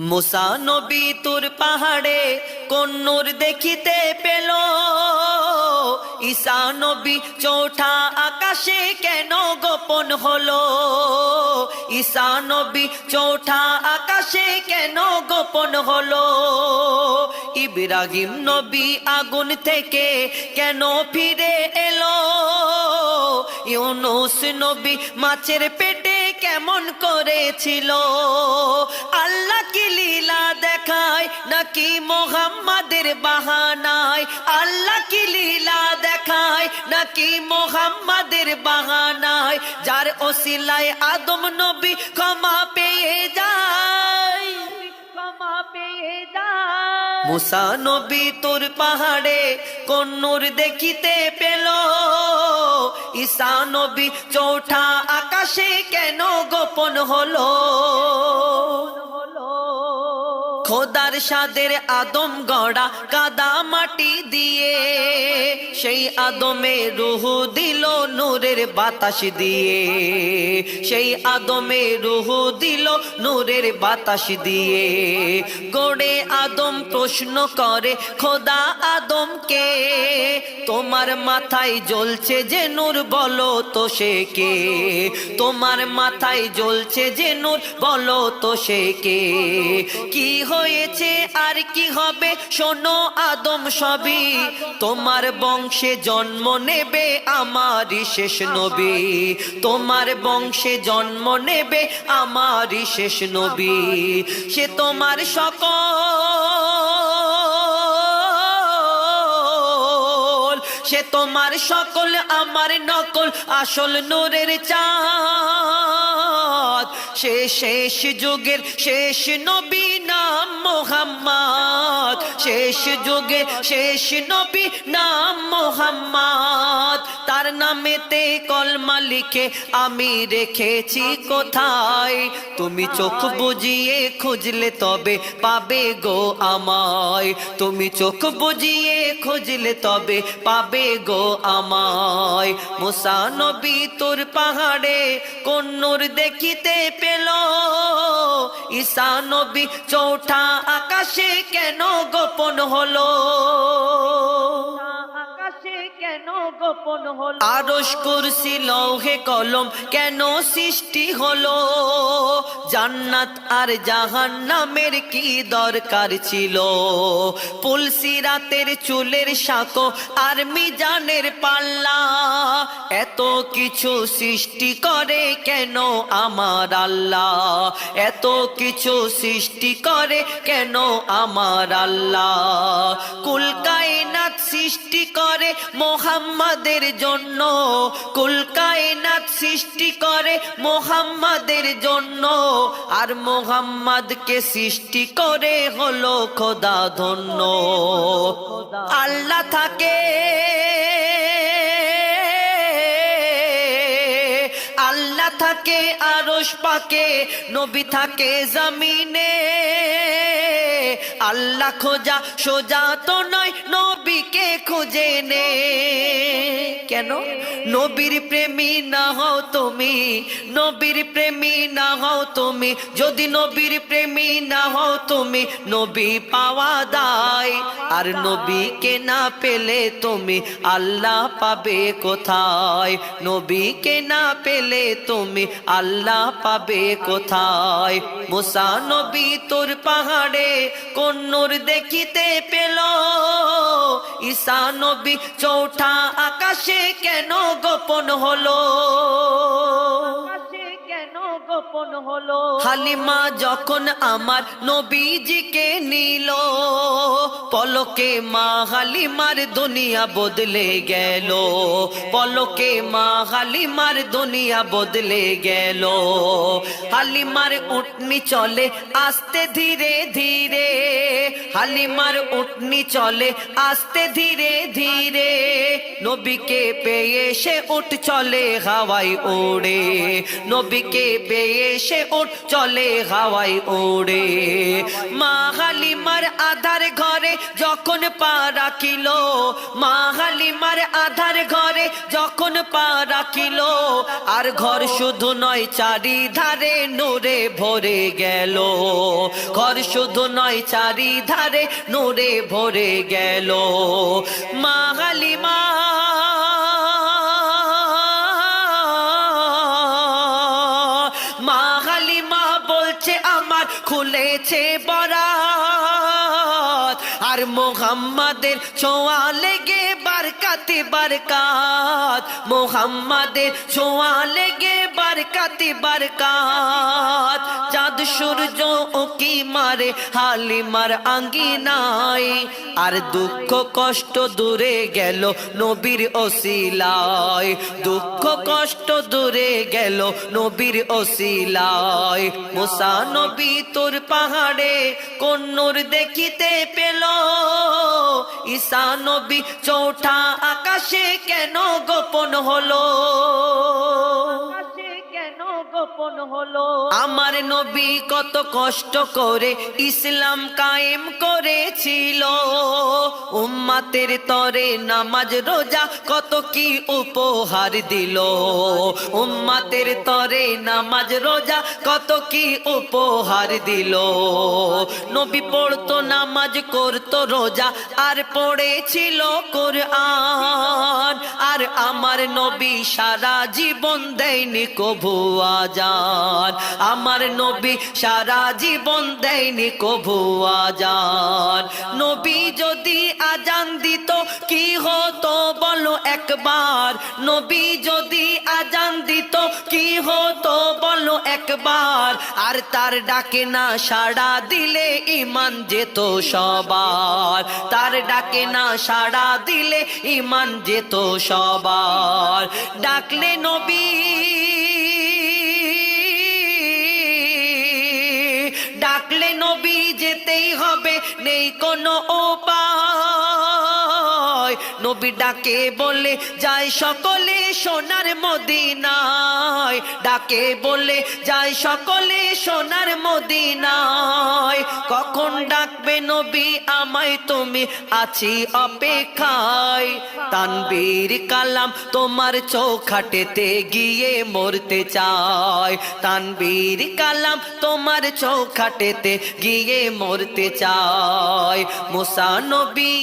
মুসা নবী তোর পাহাড়ে কন্নুর দেখিতে পেল। ঈসা নবী চৌঠা আকাশে কেন গোপন হলো? ঈসা নবী চৌঠা আকাশে কেন গোপন হলো? ইব্রাহিম নবী আগুন থেকে কেন ফিরে এলো? ইউনুস নবী মাছের পেটে কেমন করেছিল? আল্লাহ কি লীলা দেখায় নাকি মোহাম্মদের বাহানায়? আল্লাহ কি লীলা দেখায় নাকি মোহাম্মদের বাহানায়? যার ওসিলায় আদম নবী ক্ষমা পেয়ে যায়, ক্ষমা পেয়ে যায়। মুসা নবী তোর পাহাড়ে কন্নুর দেখিতে পেল, ঈসা নবী চৌঠা আকাশে কেন গোপন হলো? খোদার সাদের আদম গড়া কাদা মাটি দিয়ে। সেই আদমে রুহু দিল নূরের বাতাস দিয়ে। সেই আদমে রুহু দিল নূরের বাতাস দিয়ে। গড়ে আদম প্রশ্ন করে, খোদা আদমকে, তোমার মাথায় জ্বলছে যে নূর বলো তো সে কে? তোমার মাথায় জ্বলছে যে নূর বলো তো সে কে? কি হয়েছে আর কি হবে? শোনো আদম সবই। তোমার বংশে জন্ম নেবে আমারই শেষ নবী। তোমার বংশে জন্ম নেবে আমারই শেষ নবী। সে তোমার সকল, সে তোমার সকল, আমার নকল আসল নূরের চাঁদ। সে শেষ যুগের শেষ নবী নাম মোহাম্মদ। শেষ যুগের শেষ নবী নাম মোহাম্মদ। নামেতে কলমা লিখে আমি রেখেছি কোথায়? তুমি চোখ বুজিয়ে খুঁজলে তবে পাবে গো আমায়। তুমি চোখ বুজিয়ে খুঁজলে তবে পাবে গো আমায়। মুসা নবী তোর পাহাড়ে কন্নুর দেখিতে পেল। ঈসা নবী চৌঠা আকাশে কেন গোপন হলো? গোপন হলো। আরশ কুরসি, লৌহে কলম, কেন সৃষ্টি হলো? জান্নাত আর জাহান্নামের কি দরকার ছিল? পুলসি রাতের চুলের সাঁকো আর মিজানের পাল্লা। এত কিছু সৃষ্টি করে কেন আমার আল্লাহ? এত কিছু সৃষ্টি করে কেন আমার আল্লাহ? কুল কায়নাত সৃষ্টি করে মোহাম্মদের জন্য কুল কায়নাত সৃষ্টি করে মোহাম্মদের জন্য। আর মোহাম্মদকে সৃষ্টি করে হলো খোদা ধন্য। আল্লাহ থাকে। আরশ পাকে, নবী থাকে জমিনে। আল্লাহ খোঁজা সোজা তো নয়, নবীকে খুঁজে নে। কেন? নবীর প্রেমী না হও তুমি, নবীর প্রেমী না হও তুমি। যদি নবীর প্রেমী না হও তুমি, নবী পাওয়া দায়। আর নবীকে না পেলে তুমি, আল্লাহ পাবে কোথায়? নবীকে না পেলে তুমি আল্লাহ পাবে কোথায়? মুসা নবী তোর পাহাড়ে কন্নুর দেখিতে পেল। ঈসা নবী চৌঠা আকাশে কেন গোপন হলো? কেন গোপন হলো। হালিমা যখন আমার নবীজিকে নিল, পলকে মা হালিমার দুনিয়া বদলে গেল। পলকে মা হালিমার দুনিয়া বদলে গেল। হালিমার উঠনি চলে আস্তে ধীরে ধীরে, হালিমার উঠনি চলে আস্তে ধীরে ধীরে। নবীকে পেয়ে সে উঠ চলে হাওয়াই ওড়ে, নবীকে পেয়ে এসে ওর চলে হাওয়াই ওড়ে। মা হালিমার আধার ঘরে যখন পা রাখিল, মা হালিমার আধার ঘরে যখন পা রাখিল, আর ঘর শুধু নয়, চারিধারে নূরে ভরে গেল। ঘর শুধু নয়, চারিধারে নূরে ভরে গেল। মা হালিমা খুলেছে বরাত। আর মোহাম্মদের ছোঁয়া লেগে বারকাতে বারকাত। মোহাম্মদের ছোঁয়া লেগে বারকাতে বারকাত। চাঁদ সূর্য কি মারে, হালিমার আঙ্গিনায়। আর দুঃখ কষ্ট দূরে গেল নবীর ওসিলায়। দুঃখ কষ্ট দূরে গেল নবীর ওসিলায়। মুসা নবী তোর পাহাড়ে কন্নুর দেখিতে পেল। ঈসা নবী চৌঠা আকাশে কেন গোপন হলো? গোপন হলো। আমার নবী কত কষ্ট করে ইসলাম কায়েম করেছিল। উম্মাতের তরে নামাজ, রোজা কত কি উপহার দিল। উম্মাতের তরে নামাজ, রোজা কত কি উপহার দিল। নবী পড়তো নামাজ, করতো রোজা, আর পড়েছিল কোরআন। আর আমার নবী সারা জীবন দেয়নি কভু আজান। আমার নবী সারা জীবন দেয়নি কভু আজান। নবী যদি আজান দিত, কি হতো বলো একবার? নবী যদি আজান দিত, কি হতো বলো একবার? আর তার ডাকে না সাড়া দিলে ইমান যেত সবার। তার ডাকে না সাড়া দিলে ইমান যেত সবার ডাকলে নবী। ডাকলে নবী যেতেই হবে নেই কোনো উপায়। নবী ডাকে বলে যায় সকলে সোনার মদিনায়। ডাকে বলে যায় সকলে সোনার মদিনায়। কখন ডাকবে নবী, আমায় তুমি আছি অপেক্ষায়। তানবীর কালাম তোমার চৌখাটেতে গিয়ে মরতে চায়। তানবীর কালাম তোমার চৌখাটেতে গিয়ে মরতে চায়। মুসা নবী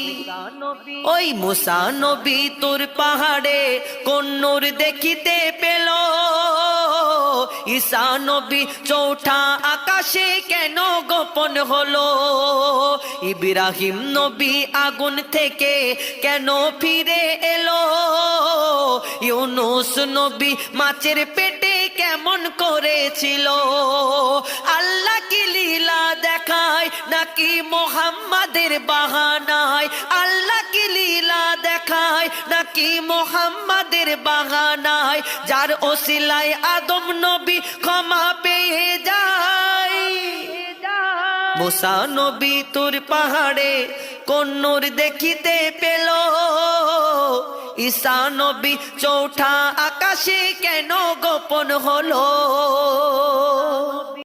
ওই মুসা নবী তোর পাহাড়ে কন্নুর দেখিতে পেল। ঈসা নবী চৌঠা আকাশে কেন গোপন হলো? ইব্রাহিম নবী আগুন থেকে কেন ফিরে এলো? ইউনুস নবী মাছের পেটে কেমন করেছিল? মোহাম্মদের বাহানায় আল্লাহ কি লীলা দেখায়, নাকি মোহাম্মদের বাহানায়? যার ওসিলায় আদম নবী ক্ষমা পেয়ে যায়। মোসা নবী তোর পাহাড়ে কন্নুর দেখিতে পেল। ঈসা নবী চৌঠা আকাশে কেন গোপন হলো?